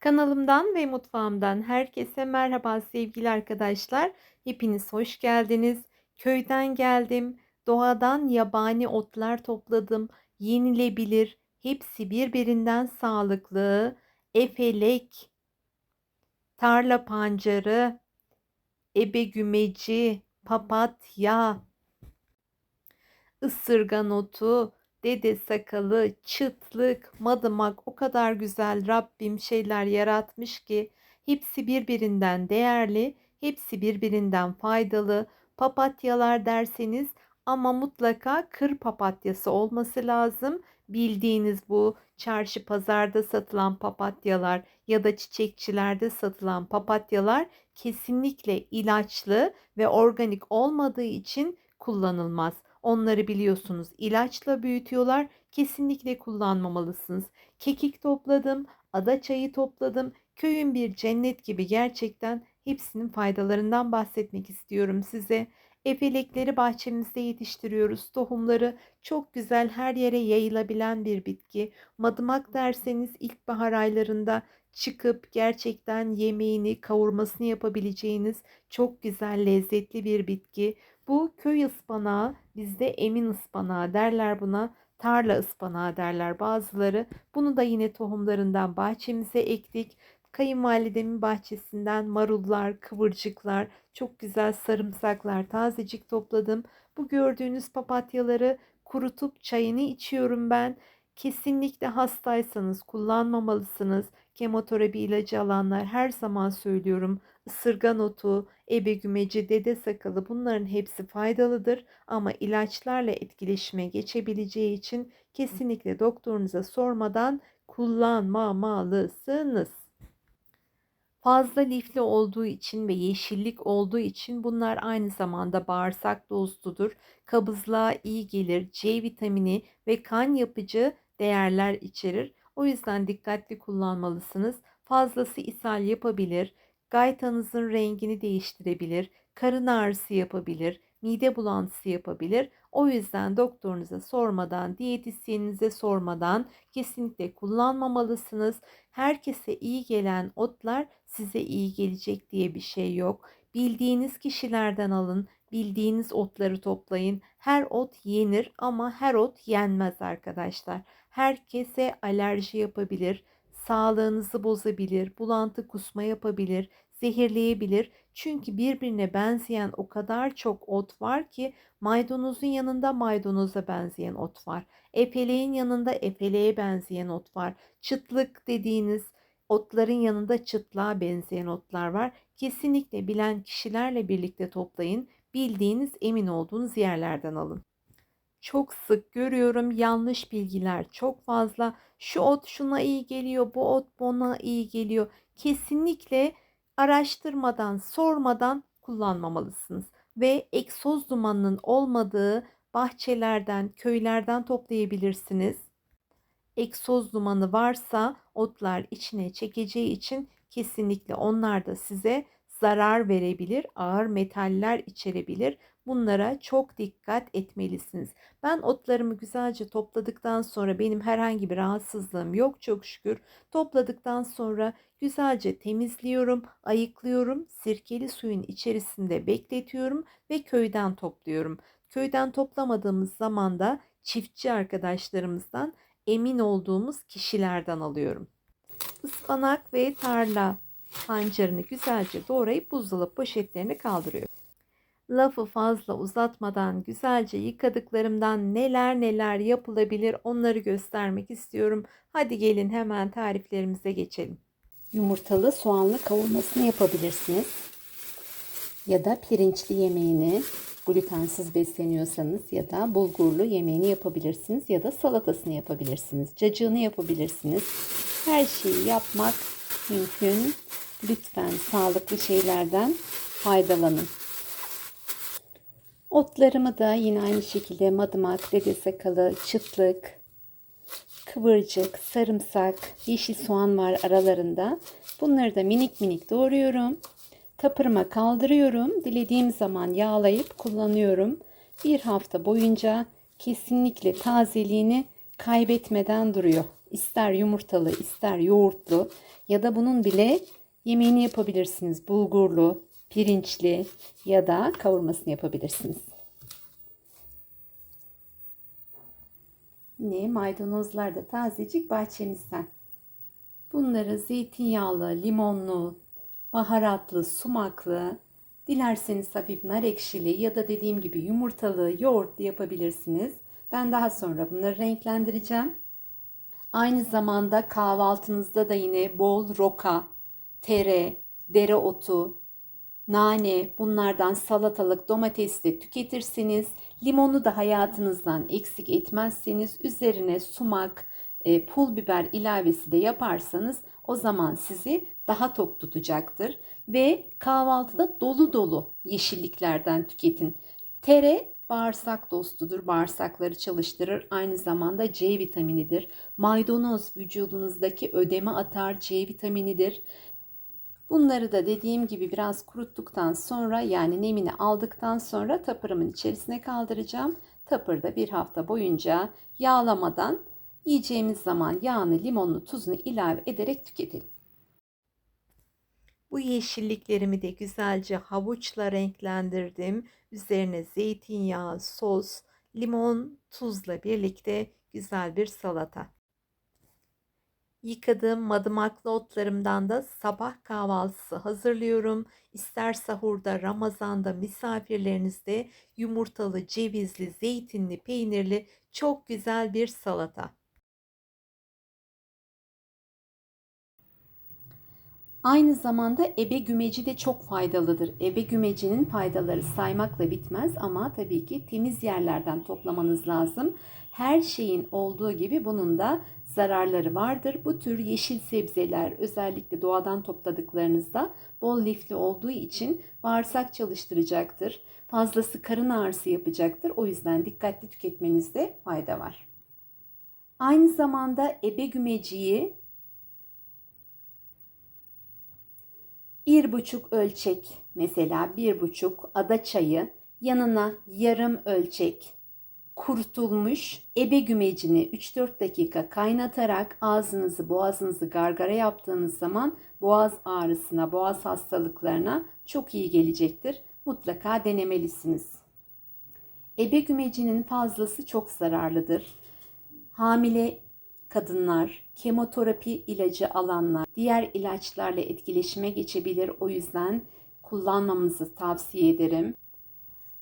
Kanalımdan ve mutfağımdan herkese merhaba sevgili arkadaşlar. Hepiniz hoş geldiniz. Köyden geldim. Doğadan yabani otlar topladım. Yenilebilir. Hepsi birbirinden sağlıklı. Efelek, tarla pancarı, ebegümeci, papatya, ısırgan otu, dede sakalı, çıtlık, madımak o kadar güzel Rabbim şeyler yaratmış ki hepsi birbirinden değerli, hepsi birbirinden faydalı. Papatyalar derseniz ama mutlaka kır papatyası olması lazım. Bildiğiniz bu çarşı pazarda satılan papatyalar ya da çiçekçilerde satılan papatyalar kesinlikle ilaçlı ve organik olmadığı için kullanılmaz. Onları biliyorsunuz ilaçla büyütüyorlar. Kesinlikle kullanmamalısınız. Kekik topladım, ada çayı topladım. Köyün bir cennet gibi gerçekten hepsinin faydalarından bahsetmek istiyorum size. Efelekleri bahçemizde yetiştiriyoruz. Tohumları çok güzel her yere yayılabilen bir bitki. Madımak derseniz ilkbahar aylarında çıkıp gerçekten yemeğini, kavurmasını yapabileceğiniz çok güzel, lezzetli bir bitki. Bu köy ıspanağı, bizde emin ıspanağı derler buna. Tarla ıspanağı derler bazıları. Bunu da yine tohumlarından bahçemize ektik. Kayınvalidemin bahçesinden marullar, kıvırcıklar, çok güzel sarımsaklar tazecik topladım. Bu gördüğünüz papatyaları kurutup çayını içiyorum ben. Kesinlikle hastaysanız kullanmamalısınız. Kemoterapi ilacı alanlar her zaman söylüyorum. Isırgan otu, ebegümeci, dede sakalı bunların hepsi faydalıdır ama ilaçlarla etkileşime geçebileceği için kesinlikle doktorunuza sormadan kullanmamalısınız. Fazla lifli olduğu için ve yeşillik olduğu için bunlar aynı zamanda bağırsak dostudur. Kabızlığa iyi gelir. C vitamini ve kan yapıcı değerler içerir. O yüzden dikkatli kullanmalısınız. Fazlası ishal yapabilir. Gaytanızın rengini değiştirebilir. Karın ağrısı yapabilir. Mide bulantısı yapabilir. O yüzden doktorunuza sormadan, diyetisyeninize sormadan kesinlikle kullanmamalısınız. Herkese iyi gelen otlar size iyi gelecek diye bir şey yok. Bildiğiniz kişilerden alın, bildiğiniz otları toplayın. Her ot yenir ama her ot yenmez arkadaşlar. Herkese alerji yapabilir, sağlığınızı bozabilir, bulantı kusma yapabilir, zehirleyebilir. Çünkü birbirine benzeyen o kadar çok ot var ki maydanozun yanında maydanoza benzeyen ot var. Efeleğin yanında efeleğe benzeyen ot var. Çıtlık dediğiniz otların yanında çıtlığa benzeyen otlar var. Kesinlikle bilen kişilerle birlikte toplayın. Bildiğiniz emin olduğunuz yerlerden alın. Çok sık görüyorum yanlış bilgiler çok fazla. Şu ot şuna iyi geliyor, bu ot buna iyi geliyor. Kesinlikle araştırmadan, sormadan kullanmamalısınız ve egzoz dumanının olmadığı bahçelerden, köylerden toplayabilirsiniz. Egzoz dumanı varsa otlar içine çekeceği için kesinlikle onlar da size zarar verebilir, ağır metaller içerebilir. Bunlara çok dikkat etmelisiniz. Ben otlarımı güzelce topladıktan sonra benim herhangi bir rahatsızlığım yok çok şükür. Topladıktan sonra güzelce temizliyorum, ayıklıyorum, sirkeli suyun içerisinde bekletiyorum ve köyden topluyorum. Köyden toplamadığımız zaman da çiftçi arkadaşlarımızdan emin olduğumuz kişilerden alıyorum. Ispanak ve tarla pancarını güzelce doğrayıp buzdolabı poşetlerine kaldırıyorum. Lafı fazla uzatmadan güzelce yıkadıklarımdan neler neler yapılabilir onları göstermek istiyorum. Hadi gelin hemen tariflerimize geçelim. Yumurtalı soğanlı kavurmasını yapabilirsiniz. Ya da pirinçli yemeğini glutensiz besleniyorsanız ya da bulgurlu yemeğini yapabilirsiniz ya da salatasını yapabilirsiniz. Cacığını yapabilirsiniz. Her şeyi yapmak mümkün. Lütfen sağlıklı şeylerden faydalanın. Otlarımı da yine aynı şekilde madımak, dede sakalı, çıtlık, kıvırcık, sarımsak, yeşil soğan var aralarında. Bunları da minik minik doğruyorum. Tapırıma kaldırıyorum. Dilediğim zaman yağlayıp kullanıyorum. Bir hafta boyunca kesinlikle tazeliğini kaybetmeden duruyor. İster yumurtalı, ister yoğurtlu ya da bunun bile yemeğini yapabilirsiniz. Bulgurlu, pirinçli ya da kavurmasını yapabilirsiniz. Yine maydanozlar da tazecik bahçemizden. Bunları zeytinyağlı, limonlu, baharatlı, sumaklı, dilerseniz hafif nar ekşili ya da dediğim gibi yumurtalı, yoğurtlu yapabilirsiniz. Ben daha sonra bunları renklendireceğim. Aynı zamanda kahvaltınızda da yine bol roka, tere, dereotu, nane, bunlardan salatalık, domates de tüketirseniz, limonu da hayatınızdan eksik etmezseniz, üzerine sumak, e, pul biber ilavesi de yaparsanız o zaman sizi daha tok tutacaktır. Ve kahvaltıda dolu dolu yeşilliklerden tüketin. Tere bağırsak dostudur. Bağırsakları çalıştırır. Aynı zamanda C vitaminidir. Maydanoz vücudunuzdaki ödeme atar C vitaminidir. Bunları da dediğim gibi biraz kuruttuktan sonra yani nemini aldıktan sonra tapırımın içerisine kaldıracağım. Tapırda bir hafta boyunca yağlamadan yiyeceğimiz zaman yağını, limonunu, tuzunu ilave ederek tüketelim. Bu yeşilliklerimi de güzelce havuçla renklendirdim. Üzerine zeytinyağı, sos, limon, tuzla birlikte güzel bir salata. Yıkadığım madımaklı otlarımdan da sabah kahvaltısı hazırlıyorum. İster sahurda, Ramazan'da, misafirlerinizde yumurtalı, cevizli, zeytinli, peynirli çok güzel bir salata. Aynı zamanda ebe gümeci de çok faydalıdır. Ebe gümecinin faydaları saymakla bitmez ama tabii ki temiz yerlerden toplamanız lazım. Her şeyin olduğu gibi bunun da zararları vardır. Bu tür yeşil sebzeler özellikle doğadan topladıklarınızda bol lifli olduğu için bağırsak çalıştıracaktır. Fazlası karın ağrısı yapacaktır. O yüzden dikkatli tüketmenizde fayda var. Aynı zamanda ebe gümeciyi bir buçuk ölçek mesela bir buçuk ada çayı yanına yarım ölçek kurutulmuş ebe gümecini 3-4 dakika kaynatarak ağzınızı boğazınızı gargara yaptığınız zaman boğaz ağrısına boğaz hastalıklarına çok iyi gelecektir. Mutlaka denemelisiniz. Ebe gümecinin fazlası çok zararlıdır. Hamile kadınlar, kemoterapi ilacı alanlar diğer ilaçlarla etkileşime geçebilir. O yüzden kullanmamızı tavsiye ederim.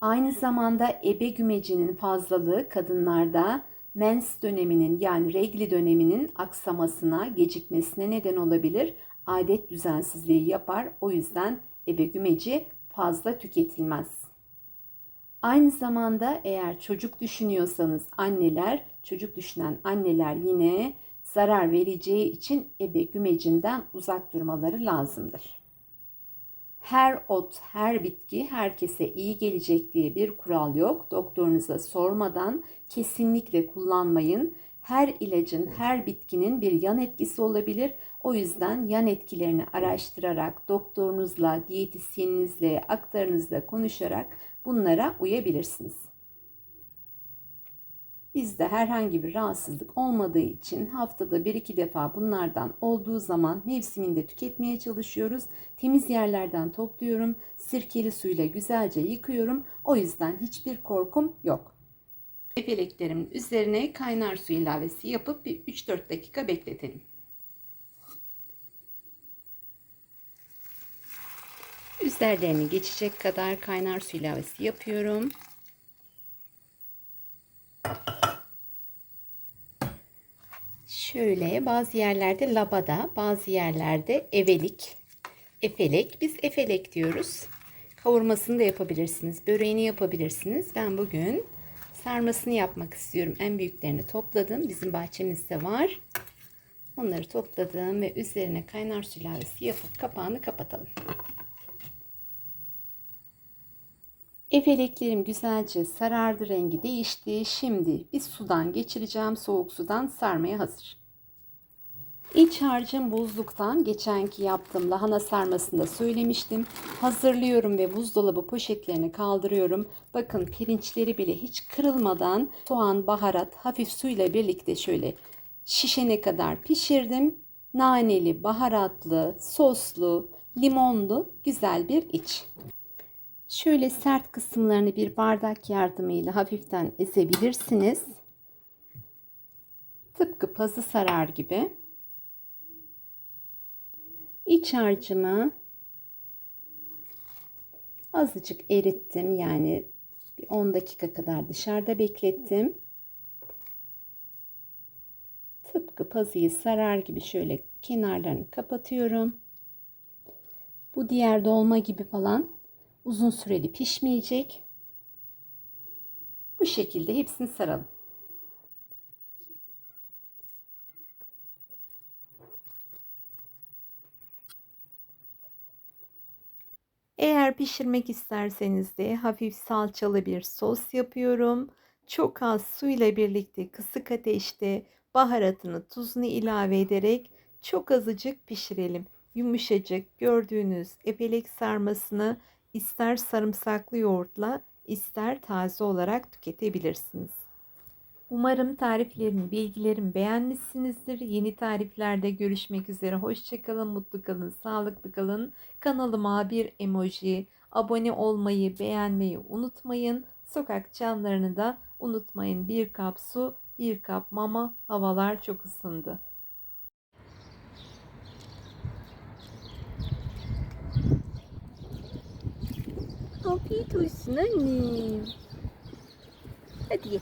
Aynı zamanda ebe gümecinin fazlalığı kadınlarda mens döneminin yani regli döneminin aksamasına, gecikmesine neden olabilir. Adet düzensizliği yapar. O yüzden ebe gümeci fazla tüketilmez. Aynı zamanda eğer çocuk düşünüyorsanız anneler, çocuk düşünen anneler yine zarar vereceği için ebe gümecinden uzak durmaları lazımdır. Her ot, her bitki herkese iyi gelecek diye bir kural yok. Doktorunuza sormadan kesinlikle kullanmayın. Her ilacın, her bitkinin bir yan etkisi olabilir. O yüzden yan etkilerini araştırarak doktorunuzla, diyetisyeninizle, aktarınızla konuşarak bunlara uyabilirsiniz. Bizde herhangi bir rahatsızlık olmadığı için haftada bir iki defa bunlardan olduğu zaman mevsiminde tüketmeye çalışıyoruz. Temiz yerlerden topluyorum. Sirkeli suyla güzelce yıkıyorum. O yüzden hiçbir korkum yok. Efeleklerimin üzerine kaynar su ilavesi yapıp bir 3-4 dakika bekletelim. Üzerlerini geçecek kadar kaynar su ilavesi yapıyorum. Şöyle bazı yerlerde labada, bazı yerlerde evelik, efelek. Biz efelek diyoruz. Kavurmasını da yapabilirsiniz, böreğini yapabilirsiniz. Ben bugün sarmasını yapmak istiyorum. En büyüklerini topladım. Bizim bahçemizde var. Onları topladım ve üzerine kaynar su ilavesi yapıp kapağını kapatalım. Efeleklerim güzelce sarardı, rengi değişti. Şimdi bir sudan geçireceğim. Soğuk sudan sarmaya hazır. İç harcım buzluktan geçenki yaptığım lahana sarmasında söylemiştim. Hazırlıyorum ve buzdolabı poşetlerini kaldırıyorum. Bakın pirinçleri bile hiç kırılmadan soğan, baharat, hafif suyla birlikte şöyle şişene kadar pişirdim. Naneli, baharatlı, soslu, limonlu güzel bir iç. Şöyle sert kısımlarını bir bardak yardımıyla hafiften ezebilirsiniz. Tıpkı pazı sarar gibi. İç harcımı azıcık erittim. Yani bir 10 dakika kadar dışarıda beklettim. Tıpkı pazıyı sarar gibi şöyle kenarlarını kapatıyorum. Bu diğer dolma gibi falan uzun süreli pişmeyecek. Bu şekilde hepsini saralım. Eğer pişirmek isterseniz de hafif salçalı bir sos yapıyorum. Çok az su ile birlikte kısık ateşte baharatını, tuzunu ilave ederek çok azıcık pişirelim. Yumuşacık gördüğünüz epelek sarmasını ister sarımsaklı yoğurtla ister taze olarak tüketebilirsiniz. Umarım tariflerimi, bilgilerimi beğenmişsinizdir. Yeni tariflerde görüşmek üzere. Hoşçakalın, mutlu kalın, sağlıklı kalın. Kanalıma bir emoji, abone olmayı, beğenmeyi unutmayın. Sokak canlarını da unutmayın. Bir kap su, bir kap mama. Havalar çok ısındı. Обійдусь на ній. Ад'є.